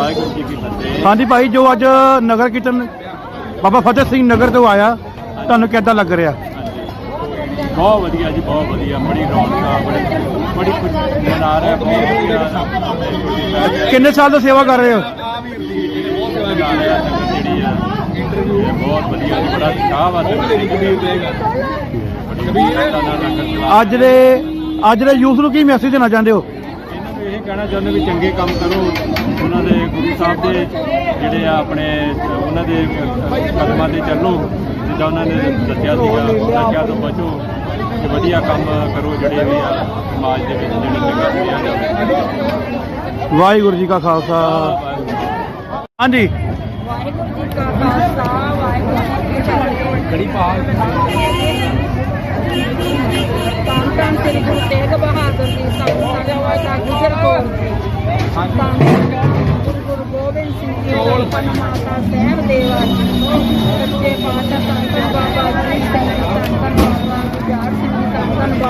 ਵਾਹਿਗੁਰੂ ਜੀ ਕੀ ਫਤਿਹ ਹਾਂਜੀ ਭਾਈ ਜੋ ਅੱਜ ਨਗਰ ਕੀਰਤਨ ਬਾਬਾ ਫਤਿਹ ਸਿੰਘ ਨਗਰ ਤੋਂ ਆਇਆ ਤੁਹਾਨੂੰ ਕਿੱਦਾਂ ਲੱਗ ਰਿਹਾ? ਬਹੁਤ ਵਧੀਆ ਜੀ ਬਹੁਤ ਵਧੀਆ। ਬੜੀ ਰੌਣਕ ਆ ਬੜੀ ਬੜੀ ਖੁਸ਼ੀ ਮਨਾ ਰਿਹਾ ਬਹੁਤ ਕਿੰਨੇ ਸਾਲ ਤੋਂ ਸੇਵਾ ਕਰ ਰਹੇ ਹੋ? ਵਧੀਆ ਅੱਜ ਦੇ ਅੱਜ ਦੇ ਯੂਥ ਨੂੰ ਕੀ ਮੈਸੇਜ ਦੇਣਾ ਚਾਹੁੰਦੇ ਹੋ? ਇਹ ਕਹਿਣਾ ਚਾਹੁੰਦੇ ਵੀ ਚੰਗੇ ਕੰਮ ਕਰੋ। ਉਹਨਾਂ ਦੇ ਗੁਰੂ ਸਾਹਿਬ ਦੇ ਜਿਹੜੇ ਆ ਆਪਣੇ ਉਹਨਾਂ ਦੇ ਕਦਮਾਂ ਤੇ ਚੱਲੋ। ਜਿੱਦਾਂ ਉਹਨਾਂ ਨੇ ਦੱਸਿਆ ਸੀਗਾ ਨਸ਼ਿਆਂ ਤੋਂ ਬਚੋ ਤੇ ਵਧੀਆ ਕੰਮ ਕਰੋ ਜਿਹੜੇ ਵੀ ਆ ਸਮਾਜ ਦੇ ਵਿੱਚ ਜਿਹੜੇ ਚੰਗਾ ਕਰਿਆ ਜਾਵੇ ਵਾਹਿਗੁਰੂ ਜੀ ਕਾ ਖਾਲਸਾ। ਹਾਂਜੀ। ਵਾਹਿਗੁਰੂ ਜੀ ਕਾ ਖਾਲਸਾ ਵਾਹਿਗੁਰੂ ਜੀ ਕੀ ਫਤਿਹ।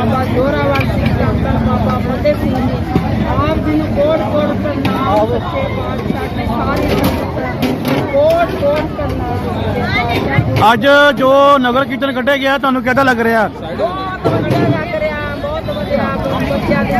ਬਾਬਾ ਜੋਰਾਵਰ ਸਿੰਘ ਸੰਤ ਬਾਬਾ ਫਤਿਹ ਸਿੰਘ ਜੀ। ਆਪ ਜੀ ਨੂੰ ਕੋਟ ਕੋਟ ਪ੍ਰਣਾਮ ਸੱਚੇ ਪਾਤਸ਼ਾਹ ਦੀ ਸਾਰੀ ਸੰਗਤ ਕੋਟ ਕੋਟ ਪ੍ਰਣਾਮ ਸੱਚੇ ਪਾਤਸ਼ਾਹ ਅੱਜ ਜੋ ਨਗਰ ਕੀਰਤਨ ਕੱਢਿਆ ਗਿਆ ਤੁਹਾਨੂੰ ਕਿੱਦਾਂ ਲੱਗ ਰਿਹਾ? ਬਹੁਤ ਵਧੀਆ ਲੱਗ ਬਹੁਤ ਵਧੀਆ। ਬੱਚਿਆਂ ਦੇ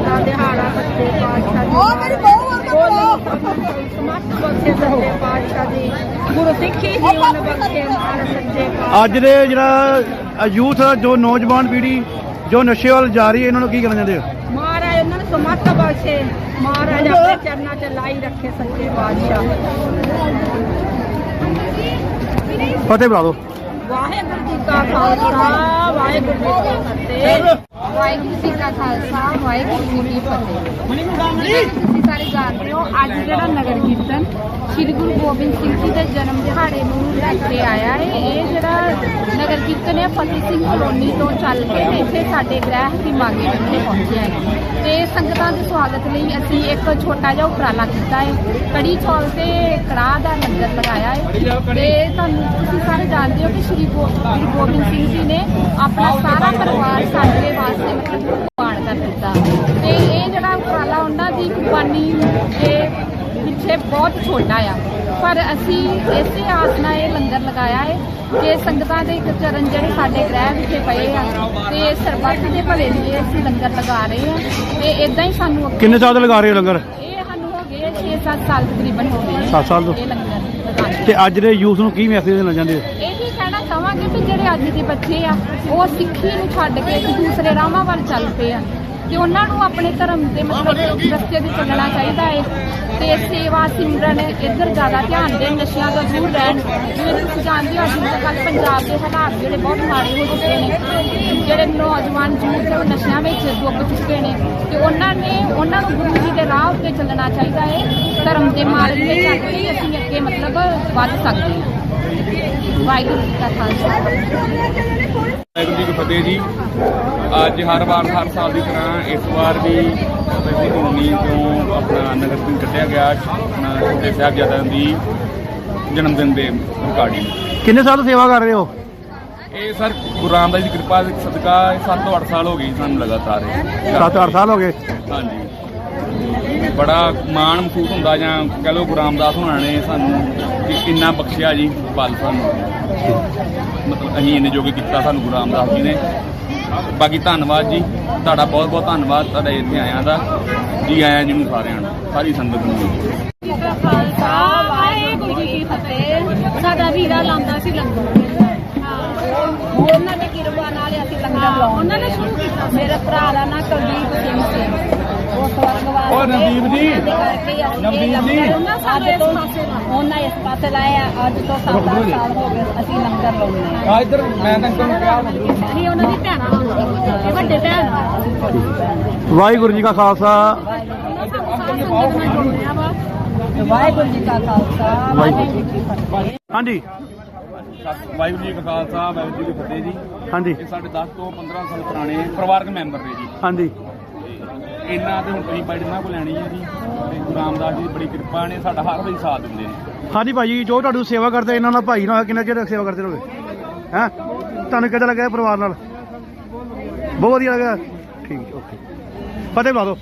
ਦਾ ਦਿਹਾੜਾ ਸੱਚੇ ਪਾਤਸ਼ਾਹ ਉਹ ਮੇਰੀ ਬਹੂ ਅੱਜ ਦੇ ਜਿਹੜਾ ਯੂਥ ਜੋ ਨੌਜਵਾਨ ਪੀੜ੍ਹੀ ਜੋ ਨਸ਼ੇ ਵੱਲ ਜਾ ਰਹੀ ਹੈ ਇਹਨਾਂ ਨੂੰ ਕੀ ਕਹਿਣਾ ਚਾਹੁੰਦੇ ਹੋ? ਮਹਾਰਾਜ ਉਹਨਾਂ ਨੂੰ ਸਮਤ ਬਖਸ਼ੇ। ਮਹਾਰਾਜ ਆਪਣੇ ਚਰਨਾਂ 'ਚ ਲਾਈ ਰੱਖੇ ਸੱਚੇ ਪਾਤਸ਼ਾਹ ਫਤਿਹ ਬੁਲਾ ਦਿਓ। ਵਾਹਿਗੁਰੂ ਜੀ ਕਾ ਖਾਲਸਾ ਵਾਹਿਗੁਰੂ ਜੀ ਕੀ ਫਤਿਹ। ਵਾਹਿਗੁਰੂ ਜੀ ਕਾ ਖਾਲਸਾ ਵਾਹਿਗੁਰੂ ਜੀ ਕੀ ਫਤਿਹ ਜਿਵੇਂ ਕਿ ਤੁਸੀਂ ਸਾਰੇ ਜਾਣਦੇ ਹੋ ਅੱਜ ਜਿਹੜਾ ਨਗਰ ਕੀਰਤਨ ਸ੍ਰੀ ਗੁਰੂ ਗੋਬਿੰਦ ਸਿੰਘ ਜੀ ਦੇ ਜਨਮ ਦਿਹਾੜੇ ਨੂੰ ਲੈ ਕੇ ਆਇਆ ਹੈ ਇਹ ਜਿਹੜਾ ਨਗਰ ਕੀਰਤਨ ਹੈ ਫਤਿਹ ਸਿੰਘ ਕਲੋਨੀ ਤੋਂ ਚੱਲ ਕੇ ਤੇ ਇੱਥੇ ਸਾਡੇ ਗ੍ਰਹਿ ਦੀ ਮਾਗੇ ਵਿਖੇ ਪਹੁੰਚਿਆ ਹੈ ਤੇ ਸੰਗਤਾਂ ਦੇ ਸਵਾਗਤ ਲਈ ਅਸੀਂ ਇੱਕ ਛੋਟਾ ਜਿਹਾ ਉਪਰਾਲਾ ਕੀਤਾ ਹੈ ਕੜੀ ਚੌਲ ਤੇ ਕੜਾਹ ਦਾ ਲੰਗਰ ਲਗਾਇਆ ਹੈ ਤੇ ਤੁਹਾਨੂੰ ਤੁਸੀਂ ਸਾਰੇ ਜਾਣਦੇ ਹੋ ਕਿ ਸ੍ਰੀ ਗੋ- ਗੁਰੂ ਗੋਬਿੰਦ ਸਿੰਘ ਜੀ ਨੇ ਆਪਣਾ ਸਾਰਾ ਪਰਿਵਾਰ ਬਹੁਤ ਛੋਟਾ ਆ। ਪਰ ਅਸੀਂ ਇਸੇ ਆਸ ਨਾਲ ਇਹ ਲੰਗਰ ਲਗਾਇਆ ਹੈ ਕਿ ਸੰਗਤਾਂ ਦੇ ਇੱਕ ਚਰਨ ਜਿਹੜੇ ਸਾਡੇ ਗ੍ਰਹਿ ਵਿਖੇ ਪਏ ਆ ਤੇ ਸਰਬੱਤ ਦੇ ਭਲੇ ਲਈ ਅਸੀਂ ਲੰਗਰ ਲਗਾ ਰਹੇ ਹਾਂ ਤੇ ਇਦਾਂ ਹੀ ਸਾਨੂੰ ਅੱਗੇ- ਕਿੰਨੇ ਸਾਲ ਤੋਂ ਲਗਾ ਰਹੇ ਹੋ ਲੰਗਰ? ਇਹ ਸਾਨੂੰ ਹੋ ਗਏ 6-7 ਸਾਲ ਤਕਰੀਬਨ ਹੋ ਗਏ ਸੱਤ ਸਾਲ ਤੋਂ? ਇਹ ਲੰਗਰ ਲਗਾਉਂਦੇ ਤੇ ਅੱਜ ਦੇ ਯੂਥ ਨੂੰ ਕੀ ਮੈਸੇਜ ਦੇਣਾ ਚਾਹੁੰਦੇ ਹੋ? ਇਹੀ ਕਹਿਣਾ ਚਾਹਾਂਗੇ ਕਿ ਜਿਹੜੇ ਅੱਜ ਦੇ ਬੱਚੇ ਆ ਉਹ ਸਿੱਖੀ ਨੂੰ ਛੱਡ ਕੇ ਇੱਕ ਦੂਸਰੇ ਰਾਹਾਂ ਵੱਲ ਚੱਲ ਪਏ ਆ। ਤੇ ਉਹਨਾਂ ਨੂੰ ਆਪਣੇ ਧਰਮ ਦੇ ਮਤਲਬ ਰਸਤੇ ਤੇ ਚੱਲਣਾ ਚਾਹੀਦਾ ਹੈ ਤੇ ਸੇਵਾ ਸਿਮਰਨ ਇੱਧਰ ਜ਼ਿਆਦਾ ਧਿਆਨ ਦੇਣ, ਨਸ਼ਿਆਂ ਤੋਂ ਦੂਰ ਰਹਿਣ। ਜਿਵੇਂ ਤੁਸੀਂ ਜਾਣਦੇ ਹੋ, ਅੱਜ ਕੱਲ੍ਹ ਪੰਜਾਬ ਦੇ ਹਾਲਾਤ ਜਿਹੜੇ ਬਹੁਤ ਮਾੜੇ ਹੋ ਚੁੱਕੇ ਨੇ। ਜਿਹੜੇ ਨੌਜਵਾਨ ਯੂਥ ਨੇ ਉਹ ਨਸ਼ਿਆਂ ਵਿੱਚ ਡੁੱਬ ਚੁੱਕੇ ਨੇ। ਤੇ ਉਹਨਾਂ ਨੇ, ਉਹਨਾਂ ਨੂੰ ਗੁਰੂ ਜੀ ਦੇ ਰਾਹ ਉੱਤੇ ਚੱਲਣਾ ਚਾਹੀਦਾ ਹੈ ਧਰਮ ਦੇ ਮਾਰਗ ਤੇ ਚੱਲ ਕੇ ਅਸੀਂ ਅੱਗੇ ਮਤਲਬ ਵੱਧ ਸਕਦੇ ਹਾਂ। ਵਾਹਿਗੁਰੂ ਜੀ ਕਾ ਖਾਲਸਾ। ਵਾਹਿਗੁਰੂ ਜੀ ਕੀ ਫਤਿਹ ਜੀ। ਅੱਜ ਹਰ ਵਾਰ ਹਰ ਸਾਲ ਦੀ ਤਰ੍ਹਾਂ ਇਸ ਵਾਰ ਵੀ ਵੈਸੀ ਕਲੋਨੀ ਤੋਂ ਆਪਣਾ ਨਗਰ ਕੀਰਤਨ ਕੱਢਿਆ ਗਿਆ ਆਪਣਾ ਛੋਟੇ ਸਾਹਿਬਜ਼ਾਦਿਆਂ ਦੀ ਜਨਮ ਦਿਨ ਦੇ ਰਿਕਾਰਡਿੰਗ ਕਿੰਨੇ ਸਾਲ ਤੋਂ ਸੇਵਾ ਕਰ ਰਹੇ ਹੋ? ਇਹ ਸਰ ਗੁਰੂ ਰਾਮਦਾਸ ਦੀ ਕਿਰਪਾ ਸਦਕਾ 7 ਤੋਂ 8 ਸਾਲ ਹੋ ਗਏ ਸਾਨੂੰ ਲਗਾਤਾਰ। ਇਹ। 7-8 ਸਾਲ ਹੋ ਗਏ। ਹਾਂਜੀ। ਬੜਾ ਮਾਣ ਮਹਿਸੂਸ ਹੁੰਦਾ ਜਾਂ ਕਹ ਲਓ ਗੁਰੂ ਰਾਮਦਾਸ ਹੋਣਾ ਨੇ ਸਾਨੂੰ ਕਿ ਕਿੰਨਾ ਬਖਸ਼ਿਆ ਜੀ ਪਲ ਸਾਨੂੰ ਮਤਲਬ ਅਸੀਂ ਇਹਨੇ ਜੋਗੇ ਕੀਤਾ ਸਾਨੂੰ ਗੁਰੂ ਰਾਮਦਾਸ ਜੀ ਨੇ। ਬਾਕੀ ਧੰਨਵਾਦ ਜੀ। ਤੁਹਾਡਾ ਬਹੁਤ ਬਹੁਤ ਧੰਨਵਾਦ। ਤੁਹਾਡੇ ਇੱਥੇ ਆਇਆਂ ਦਾ। ਜੀ ਆਇਆਂ ਜੀ ਨੂੰ ਸਾਰਿਆਂ ਨੂੰ। ਸਾਰੀ ਸੰਗਤ ਨੂੰ। ਖਾਲਸਾ, ਵਾਹਿਗੁਰੂ ਜੀ ਕੀ ਫਤਿਹ। ਸਾਡਾ ਵੀਰਾ ਲਾਉਂਦਾ ਸੀ ਲੰਗਰ। ਉਹਨਾਂ ਦੀ ਕਿਰਪਾ ਨਾਲ ਅਸੀਂ ਲੰਗਰ ਲਾਉਂਦੇ ਉਹਨਾਂ ਨੇ ਸ਼ੁਰੂ ਕੀਤਾ। ਮੇਰੇ ਭਰਾ ਦਾ ਨਾਂ ਕੁਲਦੀਪ ਸਿੰਘ ਸੀ। ਉਹ ਨਵਦੀਪ ਜੀ। ਨਵਦੀਪ ਜੀ। ਇਸ ਪਾਸੇ ਉਹਨਾਂ ਇਸ ਪਾਸੇ ਲਾਇਆ ਅੱਜ ਤੋਂ 7 ਸਾਲ ਹੋ ਗਏ ਅਸੀਂ ਲੰਗਰ ਲਾਉਂਦੇ ਹਾਂ। ਆ ਇੱਧਰ ਮੈਂ ਤਾਂ ਤੁਹਾਨੂੰ ਕਿਹਾ ਅਸੀਂ ਉਹਨਾਂ ਦੀ ਭੈਣਾਂ ਵੱਡੇ ਭੈਣ ਵਾਹਿਗੁਰੂ ਜੀ ਕਾ ਖਾਲਸਾ। ਵਾਹਿਗੁਰੂ ਜੀ ਕਾ ਖਾਲਸਾ। ਵਾਹਿਗੁਰੂ ਜੀ ਕੀ ਫਤਿਹ। ਹਾਂਜੀ। ਵਾਹਿਗੁਰੂ ਜੀ ਕਾ ਖਾਲਸਾ ਵਾਹਿਗੁਰੂ ਜੀ ਕੀ ਫਤਿਹ ਜੀ। ਹਾਂਜੀ। ਇਹ ਸਾਡੇ 10 ਤੋਂ 15 ਸਾਲ ਪੁਰਾਣੇ ਪਰਿਵਾਰਕ ਮੈਂਬਰ ਨੇ ਜੀ। ਹਾਂਜੀ। ਇੰਨਾ ਤੇ ਹੁਣ ਤੁਸੀਂ ਬਾਈਟ ਇਹਨਾਂ ਕੋਲ ਲੈਣੀ ਹੈ ਜੀ। ਤੇ ਗੁਰੂ ਰਾਮਦਾਸ ਜੀ ਦੀ ਬੜੀ ਕਿਰਪਾ ਨੇ, ਸਾਡਾ ਹਰ ਵਾਰੀ ਸਾਥ ਦਿੰਦੇ ਨੇ। ਹਾਂਜੀ ਭਾਜੀ ਜੋ ਤੁਹਾਨੂੰ ਸੇਵਾ ਕਰਦੇ, ਇਹਨਾਂ ਨਾਲ ਭਾਈ ਨਾਲ ਕਿੰਨਾ ਚਿਰ ਸੇਵਾ ਕਰਦੇ ਰਹੋਗੇ? ਹੈ? ਤੁਹਾਨੂੰ ਕਿੱਦਾਂ ਲੱਗਾ ਇਹ ਪਰਿਵਾਰ ਨਾਲ? ਬਹੁਤ ਵਧੀਆ ਲੱਗਾ ਠੀਕ, ਓਕੇ। ਫਤਿਹ ਬੁਲਾ ਦਿਓ।